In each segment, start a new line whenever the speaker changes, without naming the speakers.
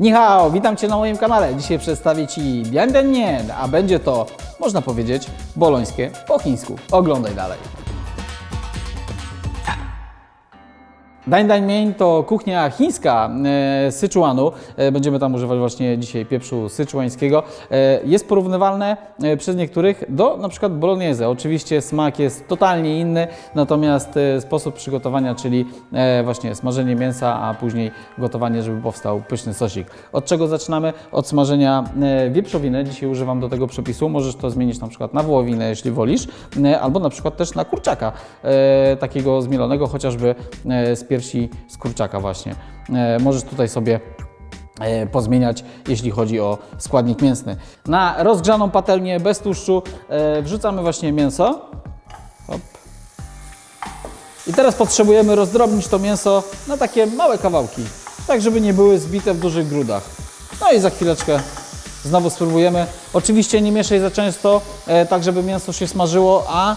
Ni hao, witam Cię na moim kanale. Dzisiaj przedstawię Ci Dian Dan Nien, a będzie to, można powiedzieć, bolońskie po chińsku. Oglądaj dalej. Dań Dań Mień to kuchnia chińska e, Syczuanu. E, będziemy tam używać właśnie dzisiaj pieprzu syczuańskiego. E, jest porównywalne e, przez niektórych do na przykład bolognese. Oczywiście smak jest totalnie inny, natomiast e, sposób przygotowania, czyli e, właśnie smażenie mięsa, a później gotowanie, żeby powstał pyszny sosik. Od czego zaczynamy? Od smażenia e, wieprzowiny. Dzisiaj używam do tego przepisu. Możesz to zmienić na przykład na wołowinę, jeśli wolisz, e, albo na przykład też na kurczaka, e, takiego zmielonego, chociażby e, z piersi z kurczaka właśnie. E, możesz tutaj sobie e, pozmieniać, jeśli chodzi o składnik mięsny. Na rozgrzaną patelnię bez tłuszczu e, wrzucamy właśnie mięso. Hop. I teraz potrzebujemy rozdrobnić to mięso na takie małe kawałki, tak żeby nie były zbite w dużych grudach. No i za chwileczkę znowu spróbujemy. Oczywiście nie mieszaj za często, tak żeby mięso się smażyło, a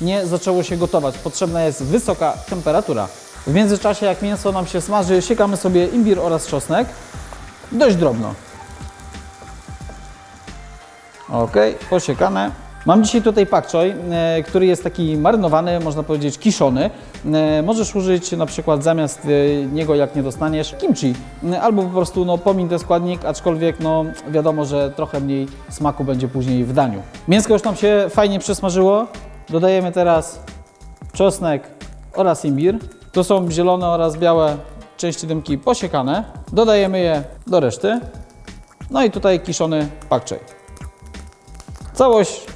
nie zaczęło się gotować. Potrzebna jest wysoka temperatura. W międzyczasie jak mięso nam się smaży, siekamy sobie imbir oraz czosnek dość drobno. Ok, posiekane. Mam dzisiaj tutaj pak choi, e, który jest taki marynowany, można powiedzieć kiszony. E, możesz użyć na przykład zamiast e, niego, jak nie dostaniesz, kimchi. Albo po prostu no, pomiń ten składnik, aczkolwiek no, wiadomo, że trochę mniej smaku będzie później w daniu. Mięsko już nam się fajnie przesmażyło. Dodajemy teraz czosnek oraz imbir. To są zielone oraz białe części dymki posiekane. Dodajemy je do reszty. No i tutaj kiszony pak. Całość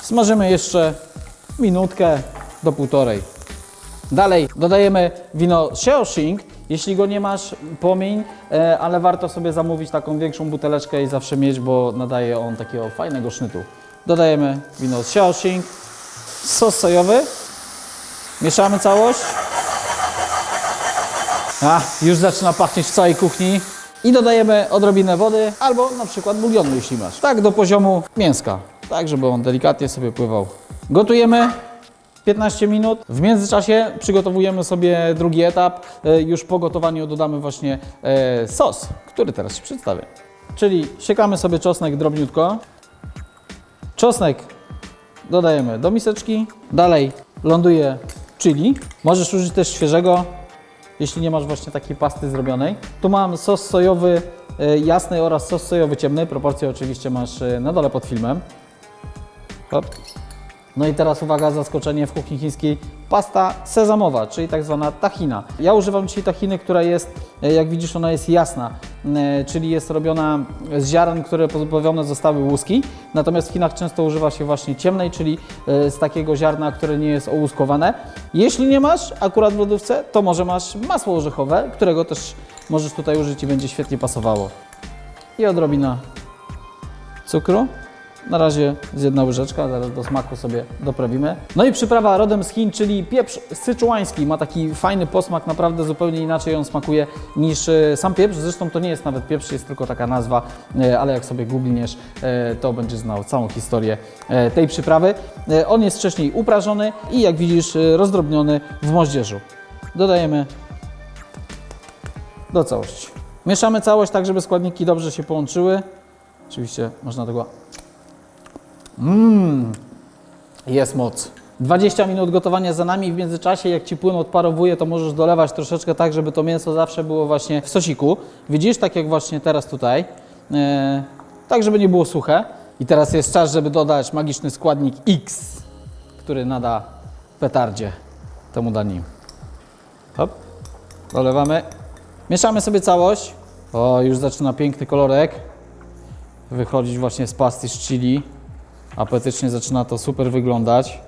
smażymy jeszcze minutkę do półtorej. Dalej dodajemy wino Shaoxing. Jeśli go nie masz, pomiń, e, ale warto sobie zamówić taką większą buteleczkę i zawsze mieć, bo nadaje on takiego fajnego sznytu. Dodajemy wino Shaoxing, sos sojowy, mieszamy całość. A, już zaczyna pachnieć w całej kuchni. I dodajemy odrobinę wody albo na przykład bulionu, jeśli masz. Tak do poziomu mięska, tak żeby on delikatnie sobie pływał. Gotujemy 15 minut. W międzyczasie przygotowujemy sobie drugi etap. E, Już po gotowaniu dodamy właśnie e, sos, który teraz Ci przedstawię. Czyli siekamy sobie czosnek drobniutko. Czosnek dodajemy do miseczki. Dalej ląduje chili. Możesz użyć też świeżego, jeśli nie masz właśnie takiej pasty zrobionej. Tu mam sos sojowy e, jasny oraz sos sojowy ciemny. Proporcje oczywiście masz e, na dole pod filmem. Hop. No i teraz uwaga, zaskoczenie w kuchni chińskiej. Pasta sezamowa, czyli tak zwana tahina. Ja używam dzisiaj tahiny, która jest, e, jak widzisz, ona jest jasna, e, czyli jest robiona z ziaren, które pozbawione zostały łuski. Natomiast w Chinach często używa się właśnie ciemnej, czyli e, z takiego ziarna, które nie jest ołuskowane. Jeśli nie masz akurat w lodówce, to może masz masło orzechowe, którego też możesz tutaj użyć i będzie świetnie pasowało. I odrobina cukru. Na razie z jedna łyżeczka, zaraz do smaku sobie doprawimy. No i przyprawa rodem z Chin, czyli pieprz syczuański. Ma taki fajny posmak, naprawdę zupełnie inaczej on smakuje niż e, sam pieprz. Zresztą to nie jest nawet pieprz, jest tylko taka nazwa, e, ale jak sobie googliniesz, e, to będziesz znał całą historię tej przyprawy. On jest wcześniej uprażony i jak widzisz rozdrobniony w moździerzu. Dodajemy do całości. Mieszamy całość tak, żeby składniki dobrze się połączyły. Oczywiście można tego Mmm, jest moc. 20 minut gotowania za nami. W międzyczasie, jak Ci płyn odparowuje, to możesz dolewać troszeczkę tak, żeby to mięso zawsze było właśnie w sosiku. Widzisz, tak jak właśnie teraz tutaj. E, tak, żeby nie było suche. I teraz jest czas, żeby dodać magiczny składnik X, który nada petardzie temu daniu. Hop, dolewamy. Mieszamy sobie całość. O, już zaczyna piękny kolorek wychodzić właśnie z pasty z chili. Apetycznie zaczyna to super wyglądać.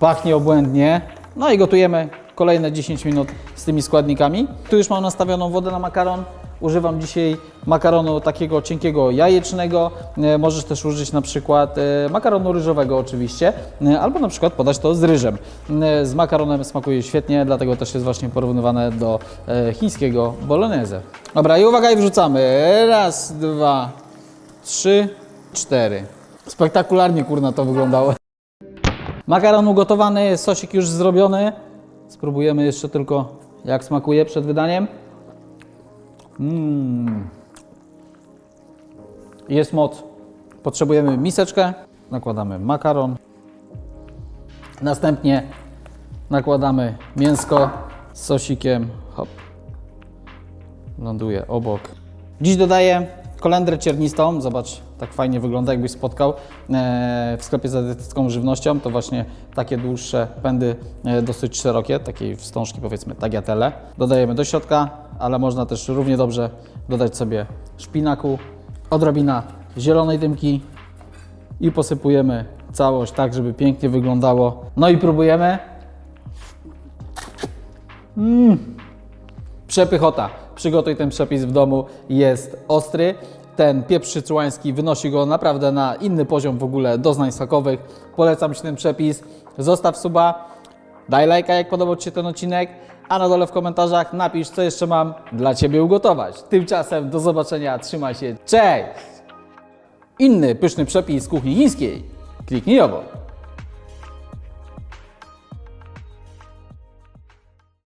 Pachnie obłędnie. No i gotujemy kolejne 10 minut z tymi składnikami. Tu już mam nastawioną wodę na makaron. Używam dzisiaj makaronu takiego cienkiego jajecznego. E, Możesz też użyć na przykład e, makaronu ryżowego oczywiście, e, albo na przykład podać to z ryżem. Z makaronem smakuje świetnie, dlatego też jest właśnie porównywane do chińskiego bolognese. Dobra i uwaga i wrzucamy. Raz, dwa, trzy, cztery. Spektakularnie kurna to wyglądało. Makaron ugotowany, sosik już zrobiony. Spróbujemy jeszcze tylko jak smakuje przed wydaniem. Mmm. Jest moc. Potrzebujemy miseczkę, nakładamy makaron. Następnie nakładamy mięsko z sosikiem. Hop. Ląduje obok. Dziś dodaję kolendrę ciernistą. Zobacz, tak fajnie wygląda, jakbyś spotkał e, w sklepie z dietetycką żywnością. To właśnie takie dłuższe pędy, e, dosyć szerokie, takiej wstążki powiedzmy tagliatelle. Dodajemy do środka, ale można też równie dobrze dodać sobie szpinaku, odrobina zielonej dymki i posypujemy całość tak, żeby pięknie wyglądało. No i próbujemy. Przepychota. Przygotuj ten przepis w domu. Jest ostry. Ten pieprz szycułański wynosi go naprawdę na inny poziom w ogóle doznań smakowych. Polecam Ci ten przepis. Zostaw suba, daj lajka jak podobał Ci się ten odcinek, a na dole w komentarzach napisz co jeszcze mam dla Ciebie ugotować. Tymczasem do zobaczenia, trzymaj się, cześć! Inny pyszny przepis kuchni chińskiej. Kliknij obok.